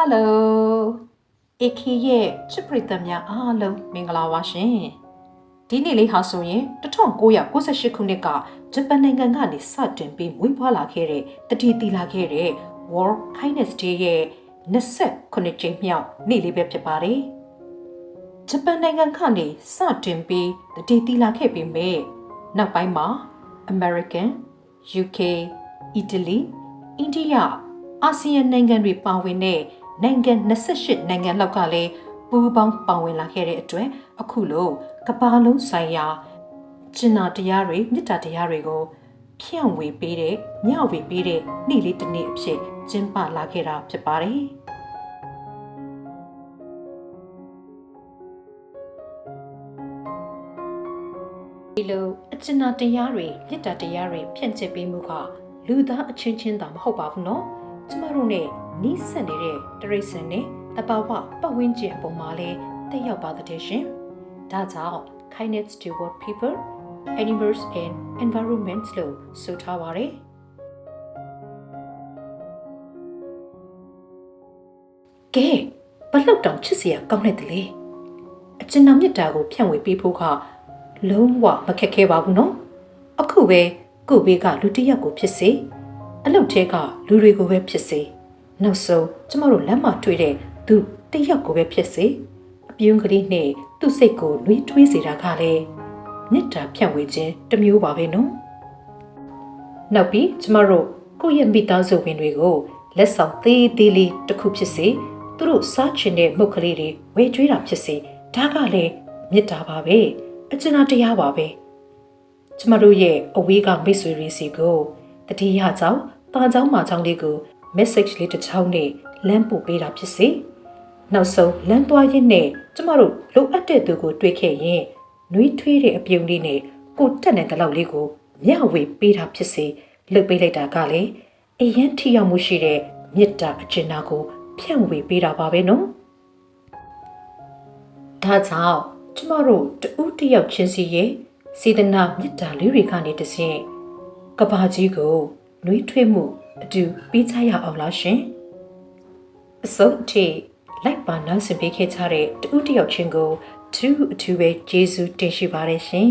ဟယ်လိုအခီရဲ့ချစ်ပရိသတ်များအားလုံးမင်္ဂလာပါရှင်ဒီနေ့လေးဟာဆိုရင်1998ခုနှစ်ကဂျပန်နိုင်ငံကနေစတင်ပြီးမွေးဖွားလာခဲ့တဲ့တတိတီလာခဲ့တဲ့ World Kindness Day ရဲ့29ကြိမ်မြောက်နေ့လေးပဲဖြစ်ပါတယ်ဂျပန်နိုင်ငံကနေစတင်ပြီးတတိတီလာခဲ့ပြီးမြဲနောက်ပိုင်းမှာ American UK Italy India အာဆီယံနိုင်ငံတွေပါဝင်တဲ့ နိုင်ငံ28နိုင်ငံလောက်ကလည်းပူးပေါင်းပါဝင်လာခဲ့တဲ့အတွက်အခုလိုကမ္ဘာလုံးဆိုင်ရာကျင်နာတရားတွေမေတ္တာတရားတွေကိုဖြန့်ဝေပေးတဲ့မျှဝေပေးတဲ့နေ့လေးတစ်နေ့အဖြစ်ကျင်းပလာခဲ့တာဖြစ်ပါတယ်။ဒီလိုအကျဉ်းတရားတွေမြတ်တာတရားတွေဖြန့်ကျက်ပေးမှုကလူသားအချင်းချင်းသာမဟုတ်ပါဘူးနော်ကျမတို့ ਨੇ နီးစပ်နေတဲ့တရိษံနဲ့တဘာဝပတ်ဝန်းကျင်အပေါ်မှာလည်းတက်ရောက်ပါတဲ့ရှင်ဒါကြောင့် kindness toward people animals and environment လို့ဆိုထားပါတယ်ကဲဘလောက်တောင်ချစ်စရာကောင်းတဲ့တလေအကျဉ်းမြတ်တာကိုဖြန့်ဝေပေးဖို့ကလုံးဝမခက်ခဲပါဘူးနော်အခုပဲကိုဘေးကလူတစ်ယောက်ကိုဖြစ်စေအလုပ်ထဲကလူတွေကိုပဲဖြစ်စေ နောက်ဆုံးကျမတို့လမ်းမှာတွေ့တဲ့သူတယောက်ကိုပဲဖြစ်စေအပြုံးကလေးနဲ့သူ့စိတ်ကိုနှွေးထွေးစေတာကလည်းမေတ္တာဖြန့်ဝေခြင်းတစ်မျိုးပါပဲနော်။နောက်ပြီးကျမတို့ကိုယ့်ရဲ့မိသားစုဝင်တွေကိုလက်ဆောင်သေးသေးလေးတစ်ခုဖြစ်စေသူတို့စားချင်တဲ့မုတ်ကလေးတွေဝေကျွေးတာဖြစ်စေဒါကလည်းမေတ္တာပါပဲအကျဉ်းတရားပါပဲကျမတို့ရဲ့အဝေးကမိတ်ဆွေတွေစီကိုတတိယကြောင့်တာကြောင့်မာကြောင့်လေးကို message လေးတစ်ချောင်းနဲ့လမ်းပို့ပေးတာဖြစ်စေနောက်ဆုံးလမ်းသွားရင်းနဲ့ကျမတို့လိုအပ်တဲ့သူကိုတွေ့ခဲ့ရင်နှွေးထွေးတဲ့အပြုံလေးနဲ့ကိုတက်တဲ့လောက်လေးကိုမျှဝေပေးတာဖြစ်စေလုပ်ပေးလိုက်တာကလေအရင်ထိရောက်မှုရှိတဲ့မေတ္တာအကျဉ်းနာကိုဖြန့်ဝေပေးတာပါပဲနော်ဒါကြောင့်ကျမတို့တူးတယောက်ချင်းစီရဲ့စေတနာမေတ္တာလေးတွေကနေတဆင့်ကဘာကြီးကိုနှွေးထွေးမှု အတူပေးချရအောင်လားရှင်အစုံအထိလိုက်ပါနောက်ဆင်ပေးခဲ့ကြတဲ့တူးတယောက်ချင်းကိုသူအထူးပဲကျေးဇူးတင်ရှိပါတယ်ရှင်